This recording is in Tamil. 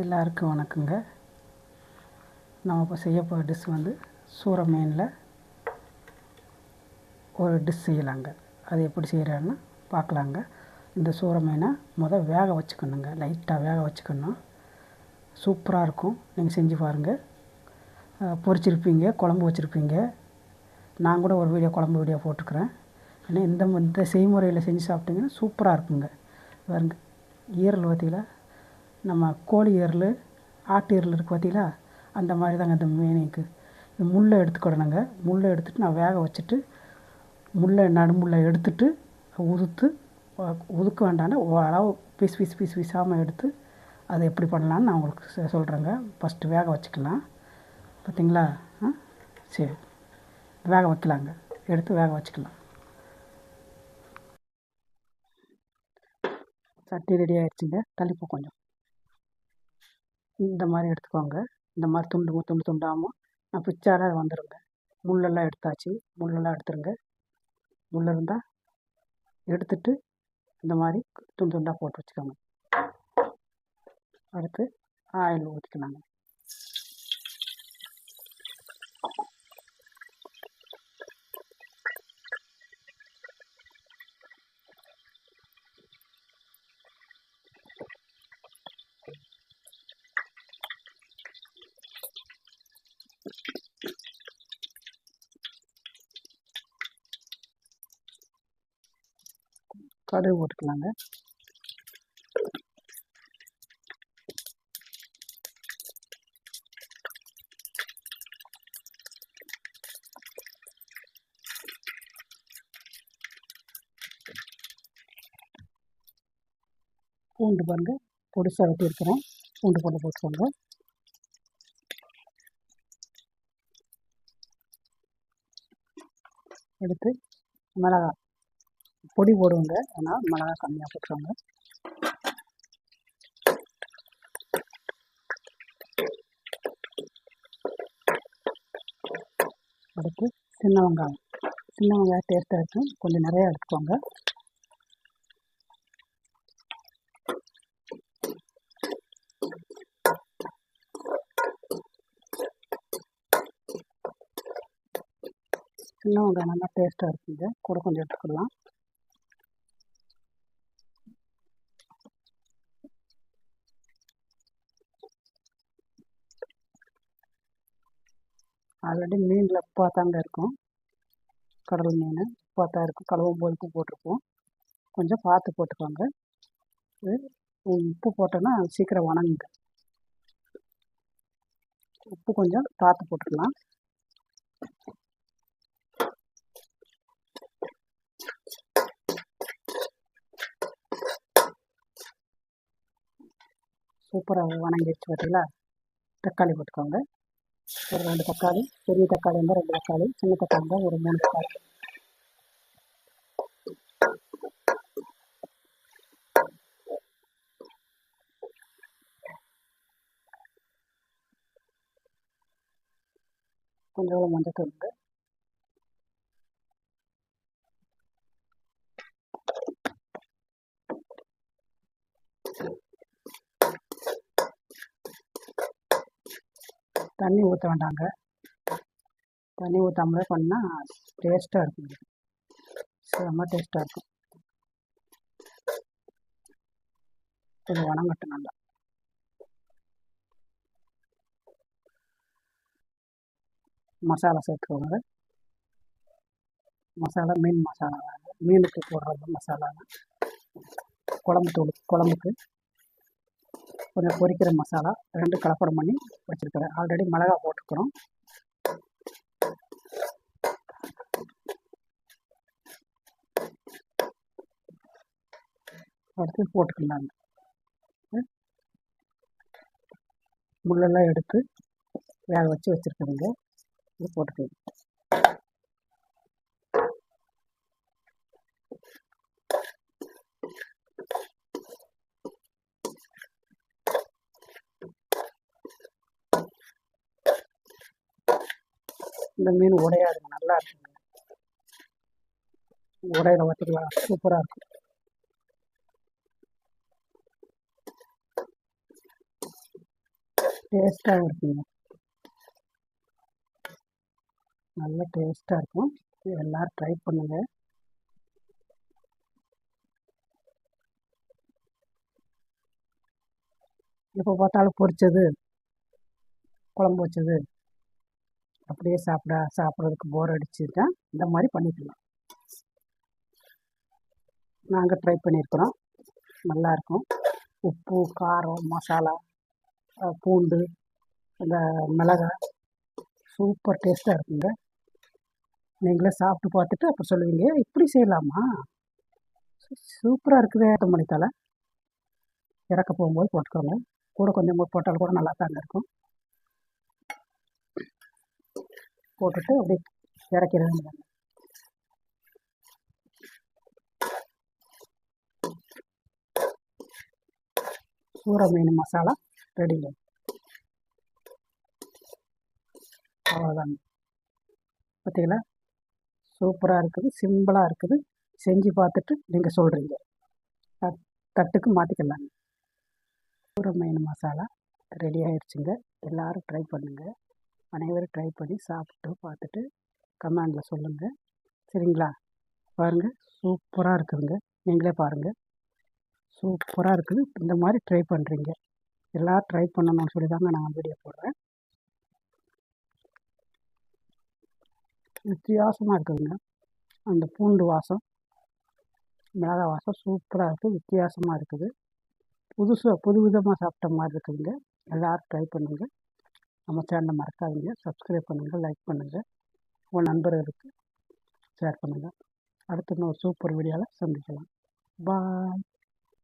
எல்லாருக்கும் வணக்கங்க. நம்ம இப்போ செய்ய போகிற டிஷ் வந்து சூற மீனில் ஒரு டிஷ் செய்யலாங்க. அது எப்படி செய்கிறான்னு பார்க்கலாங்க இந்த சூற மீனை முதல் வேக வச்சுக்கணுங்க. லைட்டாக வேக வச்சுக்கணும். சூப்பராக இருக்கும். நீங்கள் செஞ்சு பாருங்கள் பொரிச்சிருப்பீங்க குழம்பு வச்சுருப்பீங்க. நான் கூட ஒரு வீடியோ குழம்பு வீடியோ போட்டுக்கிறேன். ஏன்னா இந்த இந்த செய்முறையில் செஞ்சு சாப்பிட்டீங்கன்னா சூப்பராக இருக்குங்க. பாருங்கள் ஈரல் பார்த்தீங்களா நம்ம கோழி ஈரல் ஆட்டு ஈரல் இருக்குது பார்த்தீங்களா அந்த மாதிரி தாங்க இந்த மீனுக்கு இந்த முள்ளை எடுத்துக்கிடணுங்க. முள்ளை எடுத்துட்டு நான் வேக வச்சுட்டு முள்ளை நடுமுள்ளை எடுத்துட்டு உதுத்து உதுக்க வேண்டாம்னா ஓரளவு பீஸ் பீஸ் பீஸ் பீஸாமல் எடுத்து அதை எப்படி பண்ணலான்னு நான் உங்களுக்கு சொல்கிறேங்க ஃபஸ்ட்டு வேக வச்சுக்கலாம். பார்த்தீங்களா ஆ சரி. வேக வைக்கலாங்க. எடுத்து வேக வச்சுக்கலாம். சட்டி ரெடி ஆயிடுச்சுங்க. தள்ளிப்போ கொஞ்சம். இந்த மாதிரி எடுத்துக்கோங்க. இந்த மாதிரி துண்டு துண்டு துண்டாமல் நான் பிச்சார வந்துடுங்க முள்ளெல்லாம் எடுத்தாச்சு. முள்ளெல்லாம் எடுத்துருங்க. முள் இருந்தால் எடுத்துட்டு இந்த மாதிரி துண்டு துண்டாக போட்டு வச்சுக்கோங்க. அடுத்து ஆயில் ஊற்றிக்கலாங்க கடுகு போட்டுக்கலாங்க. பூண்டு பாருங்க பொடிசாக வெட்டி இருக்கிறேன் பூண்டு போட்டு போட்டுக்கோங்க. எடுத்து மிளகாய் பொடி போடுவோங்க ஆனால் மிளகா கம்மியாக போட்டுருவாங்க அடுத்து சின்ன வெங்காயம். சின்ன வெங்காயம் டேஸ்ட்டாக இருக்கும். கொஞ்சம் நிறையா எடுத்துக்கோங்க. சின்ன வெங்காயம் நல்லா டேஸ்ட்டாக இருக்குங்க. கூட கொஞ்சம் எடுத்துக்கலாம். ஆல்ரெடி மீனில் உப்பாக தாங்க இருக்கும். கடல் மீன் உப்பாக தான் இருக்கும். கழுவும் போது உப்பு போட்டிருப்போம். கொஞ்சம் பார்த்து போட்டுக்கோங்க. இது உப்பு போட்டோன்னா சீக்கிரம் வணங்குங்க உப்பு கொஞ்சம் பார்த்து போட்டுக்கலாம். சூப்பராக வணங்கிடுச்சு பார்த்தீங்களா தக்காளி போட்டுக்கோங்க. ஒரு ரெண்டு தக்காளி பெரிய தக்காளி இருந்தால் ரெண்டு தக்காளி சின்ன தக்காளி இருந்தால் ஒரு மூணு தக்காளி. கொஞ்சம் மஞ்சள் தூளுங்க தண்ணி ஊற்ற வேண்டாங்க. தண்ணி ஊற்றாமலே பண்ணால் டேஸ்ட்டாக இருக்கும். செம்ம டேஸ்ட்டாக இருக்கும். கொஞ்சம் வணங்கட்டும் நல்லா. மசாலா சேர்த்துக்கோங்க. மசாலா மீன் மசாலா. மீனுக்கு போடுறது மசாலா குழம்பு தூள் குழம்புக்கு கொஞ்சம் பொரிக்கிற மசாலா ரெண்டு கலப்படம் பண்ணி வச்சுருக்கிறேன். ஆல்ரெடி மிளகா போட்டுக்கிறோம். அடுத்து போட்டுக்கலாங்க முள்ளெல்லாம் எடுத்து வேக வச்சு வச்சுருக்குறேங்க இது போட்டுக்கலாம். இந்த மீன் உடையாதுங்க நல்லா இருக்குங்க உடையில பார்த்துக்கலாம் சூப்பராக இருக்கும் டேஸ்ட்டாகவும் இருக்குங்க நல்ல டேஸ்ட்டாக இருக்கும். எல்லாரும் எல்லோரும் ட்ரை பண்ணுங்கள் எப்போ பார்த்தாலும் பொரிச்சது குழம்பு வச்சது. அப்படியே சாப்பிட சாப்பிட்றதுக்கு போர் அடிச்சுட்டா இந்த மாதிரி பண்ணிக்கலாம். நாங்கள் ட்ரை பண்ணியிருக்கிறோம் நல்லாயிருக்கும் உப்பு காரம் மசாலா பூண்டு இந்த மிளகாய். சூப்பர் டேஸ்ட்டாக இருக்குங்க. நீங்களே சாப்பிட்டு பார்த்துட்டு அப்போ சொல்லுவீங்க இப்படி செய்யலாமா? சூப்பராக இருக்குது கொத்தமல்லி தலை இறக்க போகும்போது போட்டுக்கோங்க. கூட கொஞ்சம் போட்டால் கூட நல்லா தாங்க இருக்கும். போட்டுட்டு அப்படியே இறக்கிறது சூற மீன் மசாலா ரெடி. அவ்வளோதாங்க பார்த்தீங்களா சூப்பராக இருக்குது சிம்பிளாக இருக்குது. செஞ்சு பார்த்துட்டு நீங்கள் சொல்கிறீங்க தட்டுக்கு மாற்றிக்கலாங்க சூற மீன் மசாலா ரெடி ஆயிடுச்சுங்க. எல்லோரும் ட்ரை பண்ணுங்கள் அனைவரும் ட்ரை பண்ணி சாப்பிட்டு பார்த்துட்டு கமெண்டில் சொல்லுங்கள் சரிங்களா? பாருங்கள் சூப்பராக இருக்குதுங்க. நீங்களே பாருங்கள் சூப்பராக இருக்குது. இந்த மாதிரி ட்ரை பண்ணுறீங்க எல்லோரும் ட்ரை பண்ணணும்னு சொல்லி தாங்க நான் வீடியோ போடுறேன். வித்தியாசமாக இருக்குதுங்க. அந்த பூண்டு வாசம் மிளகா வாசம் சூப்பராக இருக்குது வித்தியாசமாக இருக்குது. புதுசாக புது விதமாக சாப்பிட்ட மாதிரி இருக்குதுங்க. எல்லோரும் ட்ரை பண்ணுங்கள் நம்ம சேனலை மறக்காதீங்க. சப்ஸ்கிரைப் பண்ணுங்கள் லைக் பண்ணுங்கள் உங்கள் நண்பர்களுக்கு ஷேர் பண்ணுங்கள் அடுத்து இன்னொரு சூப்பர் வீடியோவில் சந்திக்கலாம். பாய்.